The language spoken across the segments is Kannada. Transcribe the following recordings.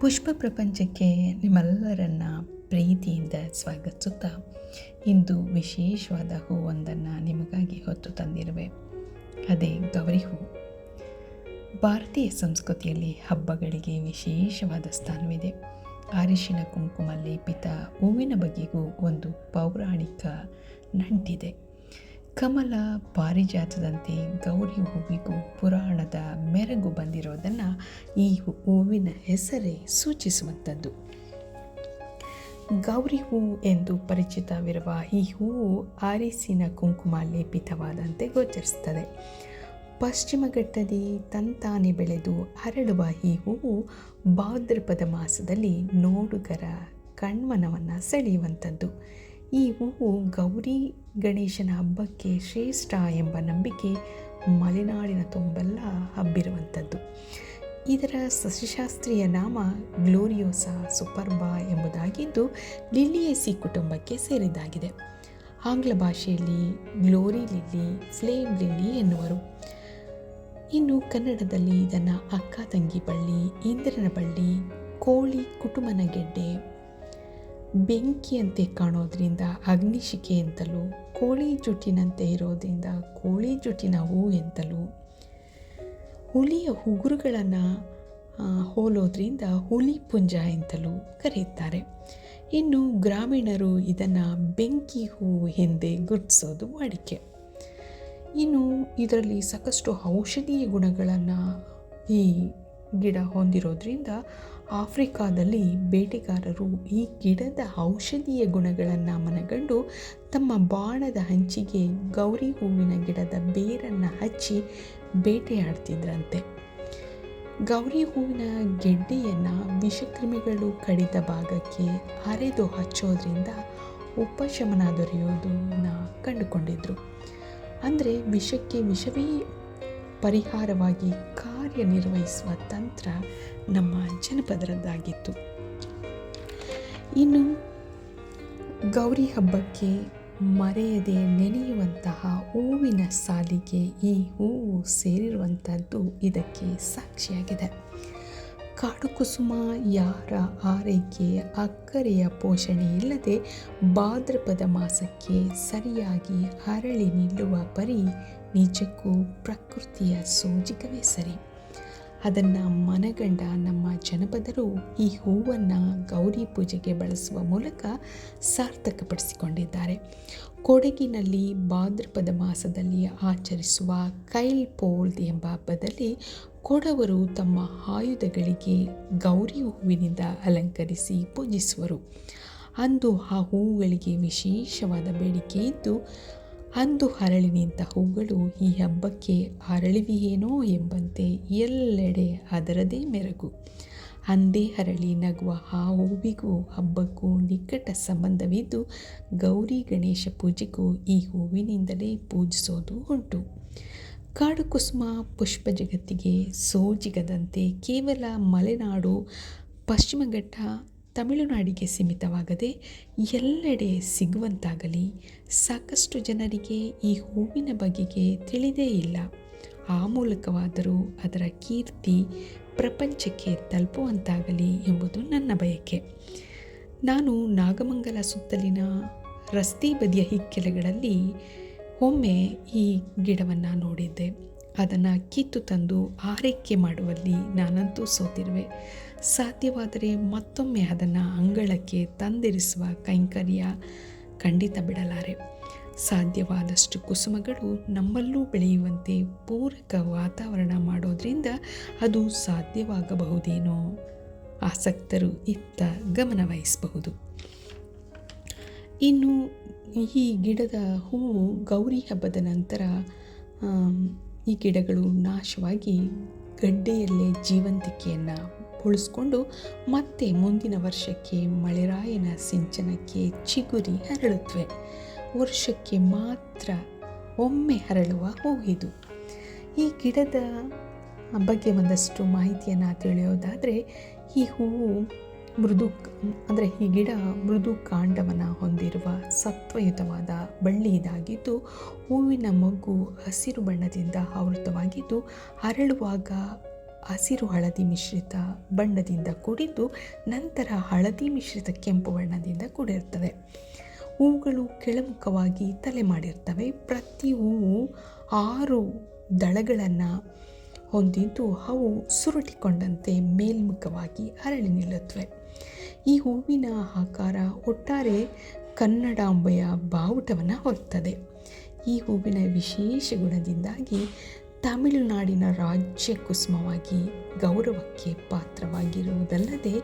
ಪುಷ್ಪ ಪ್ರಪಂಚಕ್ಕೆ ನಿಮ್ಮೆಲ್ಲರನ್ನ ಪ್ರೀತಿಯಿಂದ ಸ್ವಾಗತಿಸುತ್ತಾ ಇಂದು ವಿಶೇಷವಾದ ಹೂವೊಂದನ್ನು ನಿಮಗಾಗಿ ಹೊತ್ತು ತಂದಿರುವೆ. ಅದೇ ಗೌರಿ ಹೂ. ಭಾರತೀಯ ಸಂಸ್ಕೃತಿಯಲ್ಲಿ ಹಬ್ಬಗಳಿಗೆ ವಿಶೇಷವಾದ ಸ್ಥಾನವಿದೆ. ಅರಿಶಿನ ಕುಂಕುಮ ಲೇಪಿತ ಹೂವಿನ ಬಗೆಗೂ ಒಂದು ಪೌರಾಣಿಕ ನಂಟಿದೆ. ಕಮಲ ಪಾರಿಜಾತದಂತೆ ಗೌರಿ ಹೂವಿಗೂ ಪುರಾಣದ ಮೆರಗು ಬಂದಿರೋದನ್ನು ಈ ಹೂವಿನ ಹೆಸರೇ ಸೂಚಿಸುವಂಥದ್ದು. ಗೌರಿ ಹೂವು ಎಂದು ಪರಿಚಿತವಿರುವ ಈ ಹೂವು ಆರಿಸಿನ ಕುಂಕುಮ ಲೇಪಿತವಾದಂತೆ ಗೋಚರಿಸುತ್ತದೆ. ಪಶ್ಚಿಮ ಘಟ್ಟದಿ ತಂತಾನೆ ಬೆಳೆದು ಅರಳುವ ಈ ಹೂವು ಭಾದ್ರಪದ ಮಾಸದಲ್ಲಿ ನೋಡುಗರ ಕಣ್ಮನವನ್ನು ಸೆಳೆಯುವಂಥದ್ದು. ಈ ಹೂವು ಗೌರಿ ಗಣೇಶನ ಹಬ್ಬಕ್ಕೆ ಶ್ರೇಷ್ಠ ಎಂಬ ನಂಬಿಕೆ ಮಲೆನಾಡಿನ ತುಂಬೆಲ್ಲ ಹಬ್ಬಿರುವಂಥದ್ದು. ಇದರ ಸಸ್ಯಶಾಸ್ತ್ರೀಯ ನಾಮ ಗ್ಲೋರಿಯೋಸಾ ಸುಪರ್ಬಾ ಎಂಬುದಾಗಿದ್ದು ಲಿಲಿಯೇಸಿ ಕುಟುಂಬಕ್ಕೆ ಸೇರಿದ್ದಾಗಿದೆ. ಆಂಗ್ಲ ಭಾಷೆಯಲ್ಲಿ ಗ್ಲೋರಿ ಲಿಲ್ಲಿ, ಫ್ಲೇಮ್ ಲಿಲ್ಲಿ ಎನ್ನುವರು. ಇನ್ನು ಕನ್ನಡದಲ್ಲಿ ಇದನ್ನು ಅಕ್ಕ ತಂಗಿ ಬಳ್ಳಿ ಇಂದ್ರನ ಬಳ್ಳಿ ಕೋಳಿ ಕುಟುಂಬನ ಗೆಡ್ಡೆ ಬೆಂಕಿಯಂತೆ ಕಾಣೋದ್ರಿಂದ ಅಗ್ನಿಶಿಖೆ ಎಂತಲೂ, ಕೋಳಿ ಜುಟ್ಟಿನಂತೆ ಇರೋದ್ರಿಂದ, ಕೋಳಿ ಜುಟ್ಟಿನ ಹೂ ಎಂತಲೂ. ಹುಲಿಯ ಉಗುರುಗಳನ್ನು ಹೋಲೋದ್ರಿಂದ ಹುಲಿ ಪುಂಜ ಎಂತಲೂ ಕರೆಯುತ್ತಾರೆ. ಇನ್ನು ಗ್ರಾಮೀಣರು ಇದನ್ನು ಬೆಂಕಿ ಹೂ ಎಂದೇ ಗುರುತಿಸೋದು ವಾಡಿಕೆ. ಇನ್ನು ಇದರಲ್ಲಿ ಸಾಕಷ್ಟು ಔಷಧೀಯ ಗುಣಗಳನ್ನು ಈ ಗಿಡ ಹೊಂದಿರೋದ್ರಿಂದ ಆಫ್ರಿಕಾದಲ್ಲಿ ಬೇಟೆಗಾರರು ಈ ಗಿಡದ ಔಷಧೀಯ ಗುಣಗಳನ್ನು ಮನಗಂಡು ತಮ್ಮ ಬಾಣದ ಹಂಚಿಗೆ ಗೌರಿ ಹೂವಿನ ಗಿಡದ ಬೇರನ್ನು ಹಚ್ಚಿ ಬೇಟೆಯಾಡ್ತಿದ್ರಂತೆ. ಗೌರಿ ಹೂವಿನ ಗೆಡ್ಡೆಯನ್ನು ವಿಷಕ್ರಿಮಿಗಳು ಕಡಿದ ಭಾಗಕ್ಕೆ ಅರೆದು ಹಚ್ಚೋದ್ರಿಂದ ಉಪಶಮನ ದೊರೆಯೋದನ್ನು ಕಂಡುಕೊಂಡಿದ್ರು. ಅಂದರೆ ವಿಷಕ್ಕೆ ವಿಷವೇ ಪರಿಹಾರವಾಗಿ ಕಾರ್ಯನಿರ್ವಹಿಸುವ ತಂತ್ರ ನಮ್ಮ ಜನಪದರದ್ದಾಗಿತ್ತು. ಇನ್ನು ಗೌರಿ ಹಬ್ಬಕ್ಕೆ ಮರೆಯದೆ ನೆನೆಯುವಂತಹ ಹೂವಿನ ಸಾಲಿಗೆ ಈ ಹೂವು ಸೇರಿರುವಂಥದ್ದು ಇದಕ್ಕೆ ಸಾಕ್ಷಿಯಾಗಿದೆ. ಕಾಡು ಕುಸುಮ, ಯಾರ ಆರೈಕೆ, ಅಕ್ಕರೆಯ ಪೋಷಣೆ ಇಲ್ಲದೆ ಭಾದ್ರಪದ ಮಾಸಕ್ಕೆ ಸರಿಯಾಗಿ ಅರಳಿ ನಿಲ್ಲುವ ಪರಿ ನಿಜಕ್ಕೂ ಪ್ರಕೃತಿಯ ಸೋಜಿಗವೇ ಸರಿ. ಅದನ್ನು ಮನಗಂಡ ನಮ್ಮ ಜನಪದರು ಈ ಹೂವನ್ನು ಗೌರಿ ಪೂಜೆಗೆ ಬಳಸುವ ಮೂಲಕ ಸಾರ್ಥಕಪಡಿಸಿಕೊಂಡಿದ್ದಾರೆ. ಕೊಡಗಿನಲ್ಲಿ ಭಾದ್ರಪದ ಮಾಸದಲ್ಲಿ ಆಚರಿಸುವ ಕೈಲ್ ಪೋಲ್ ಎಂಬ ಹಬ್ಬದಲ್ಲಿ ಕೊಡವರು ತಮ್ಮ ಆಯುಧಗಳಿಗೆ ಗೌರಿ ಹೂವಿನಿಂದ ಅಲಂಕರಿಸಿ ಪೂಜಿಸುವರು. ಅಂದು ಆ ಹೂವುಗಳಿಗೆ ವಿಶೇಷವಾದ ಬೇಡಿಕೆ ಇದ್ದು ಅಂದು ಹರಳಿ ನಿಂತ ಹೂಗಳು ಈ ಹಬ್ಬಕ್ಕೆ ಅರಳಿವಿಯೇನೋ ಎಂಬಂತೆ ಎಲ್ಲೆಡೆ ಅದರದೇ ಮೆರಗು. ಅಂದೇ ಹರಳಿ ನಗುವ ಆ ಹೂವಿಗೂ ಹಬ್ಬಕ್ಕೂ ನಿಕಟ ಸಂಬಂಧವಿದ್ದು ಗೌರಿ ಗಣೇಶ ಪೂಜೆಗೂ ಈ ಹೂವಿನಿಂದಲೇ ಪೂಜಿಸೋದು ಉಂಟು. ಕಾಡು ಕುಸುಮ ಪುಷ್ಪ ಜಗತ್ತಿಗೆ ಸೋಜಿಗದಂತೆ ಕೇವಲ ಮಲೆನಾಡು ಪಶ್ಚಿಮ ಘಟ್ಟ ತಮಿಳುನಾಡಿಗೆ ಸೀಮಿತವಾಗದೆ ಎಲ್ಲೆಡೆ ಸಿಗುವಂತಾಗಲಿ ಸಾಕಷ್ಟು ಜನರಿಗೆ ಈ ಹೂವಿನ ಬಗೆಗೆ ತಿಳಿದೇ ಇಲ್ಲ. ಆ ಮೂಲಕವಾದರೂ ಅದರ ಕೀರ್ತಿ ಪ್ರಪಂಚಕ್ಕೆ ತಲುಪುವಂತಾಗಲಿ ಎಂಬುದು ನನ್ನ ಬಯಕೆ. ನಾನು ನಾಗಮಂಗಲ ಸುತ್ತಲಿನ ರಸ್ತೆ ಬದಿಯ ಹಿಕ್ಕೆಲೆಗಳಲ್ಲಿ ಒಮ್ಮೆ ಈ ಗಿಡವನ್ನು ನೋಡಿದ್ದೆ. ಅದನ್ನು ಕಿತ್ತು ತಂದು ಆರೈಕೆ ಮಾಡುವಲ್ಲಿ ನಾನಂತೂ ಸೋತಿರುವೆ. ಸಾಧ್ಯವಾದರೆ ಮತ್ತೊಮ್ಮೆ ಅದನ್ನು ಅಂಗಳಕ್ಕೆ ತಂದಿರಿಸುವ ಕೈಂಕರ್ಯ ಖಂಡಿತ ಬಿಡಲಾರೆ. ಸಾಧ್ಯವಾದಷ್ಟು ಕುಸುಮಗಳು ನಮ್ಮಲ್ಲೂ ಬೆಳೆಯುವಂತೆ ಪೂರಕ ವಾತಾವರಣ ಮಾಡೋದ್ರಿಂದ ಅದು ಸಾಧ್ಯವಾಗಬಹುದೇನೋ ಆಸಕ್ತರು ಇತ್ತ ಗಮನವಹಿಸಬಹುದು ಇನ್ನು ಈ ಗಿಡದ ಹೂವು ಗೌರಿ ಹಬ್ಬದ ನಂತರ ಈ ಗಿಡಗಳು ನಾಶವಾಗಿ ಗಡ್ಡೆಯಲ್ಲೇ ಜೀವಂತಿಕೆಯನ್ನು ಉಳಿಸ್ಕೊಂಡು ಮತ್ತೆ ಮುಂದಿನ ವರ್ಷಕ್ಕೆ ಮಳೆರಾಯನ ಸಿಂಚನಕ್ಕೆ ಚಿಗುರಿ ಹರಳುತ್ತವೆ ವರ್ಷಕ್ಕೆ ಮಾತ್ರ ಒಮ್ಮೆ ಹರಳುವ ಹೋಗಿದು ಈ ಗಿಡದ ಬಗ್ಗೆ ಒಂದಷ್ಟು ಮಾಹಿತಿಯನ್ನು ತಿಳಿಯೋದಾದರೆ, ಈ ಹೂವು ಮೃದು ಅಂದರೆ ಈ ಗಿಡ ಮೃದು ಕಾಂಡವನ್ನು ಹೊಂದಿರುವ ಸತ್ವಯುತವಾದ ಬಳ್ಳಿ ಇದಾಗಿದ್ದು, ಹೂವಿನ ಮೊಗ್ಗು ಹಸಿರು ಬಣ್ಣದಿಂದ ಆವೃತವಾಗಿದ್ದು ಅರಳುವಾಗ ಹಸಿರು ಹಳದಿ ಮಿಶ್ರಿತ ಬಣ್ಣದಿಂದ ಕೂಡಿದ್ದು ನಂತರ ಹಳದಿ ಮಿಶ್ರಿತ ಕೆಂಪು ಬಣ್ಣದಿಂದ ಕೂಡಿರುತ್ತದೆ ಹೂಗಳು ಕೆಳಮುಖವಾಗಿ ತಲೆ ಮಾಡಿರ್ತವೆ ಪ್ರತಿ ಹೂವು ಆರು ದಳಗಳನ್ನು ಹೊಂದಿದ್ದು ಅವು ಸುರುಟಿಕೊಂಡಂತೆ ಮೇಲ್ಮುಖವಾಗಿ ಅರಳಿ ನಿಲ್ಲುತ್ತವೆ. ಈ ಹೂವಿನ ಆಕಾರ ಒಟ್ಟಾರೆ ಕನ್ನಡಾಂಬೆಯ ಬಾವುಟವನ್ನು ಹೊರುತ್ತದೆ. ಈ ಹೂವಿನ ವಿಶೇಷ ಗುಣದಿಂದಾಗಿ ತಮಿಳುನಾಡಿನ ರಾಜ್ಯ ಕುಸುಮವಾಗಿ ಗೌರವಕ್ಕೆ ಪಾತ್ರವಾಗಿರುವುದಲ್ಲದೆ,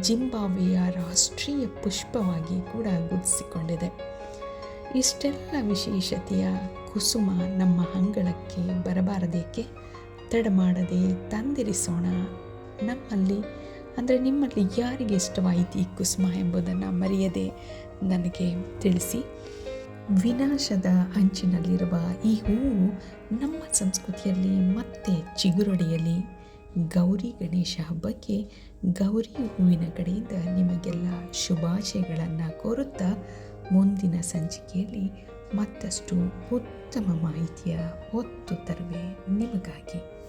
ಜಿಂಬಾಬ್ವೆಯ ರಾಷ್ಟ್ರೀಯ ಪುಷ್ಪವಾಗಿ ಕೂಡ ಗುರುತಿಸಿಕೊಂಡಿದೆ. ಇಷ್ಟೆಲ್ಲ ವಿಶೇಷತೆಯ ಕುಸುಮ ನಮ್ಮ ಅಂಗಳಕ್ಕೆ ಬರಬಾರದೇಕೆ? ತಡ ಮಾಡದೆ ತಂದಿರಿಸೋಣ. ನಮ್ಮಲ್ಲಿ, ಅಂದರೆ ನಿಮ್ಮಲ್ಲಿ ಯಾರಿಗೆ ಇಷ್ಟವಾಯಿತು ಈ ಕುಸುಮ ಎಂಬುದನ್ನು ಮರೆಯದೆ ನನಗೆ ತಿಳಿಸಿ. ವಿನಾಶದ ಅಂಚಿನಲ್ಲಿರುವ ಈ ಹೂವು ನಮ್ಮ ಸಂಸ್ಕೃತಿಯಲ್ಲಿ ಮತ್ತೆ ಚಿಗುರೊಡೆಯಲಿ. ಗೌರಿ ಗಣೇಶ ಹಬ್ಬಕ್ಕೆ ಗೌರಿ ಹೂವಿನ ಕಡೆಯಿಂದ ನಿಮಗೆಲ್ಲ ಶುಭಾಶಯಗಳನ್ನು ಕೋರುತ್ತಾ ಮುಂದಿನ ಸಂಚಿಕೆಯಲ್ಲಿ ಮತ್ತಷ್ಟು ಉತ್ತಮ ಮಾಹಿತಿಯ ಹೊತ್ತು ತರುವೆ ನಿಮಗಾಗಿ.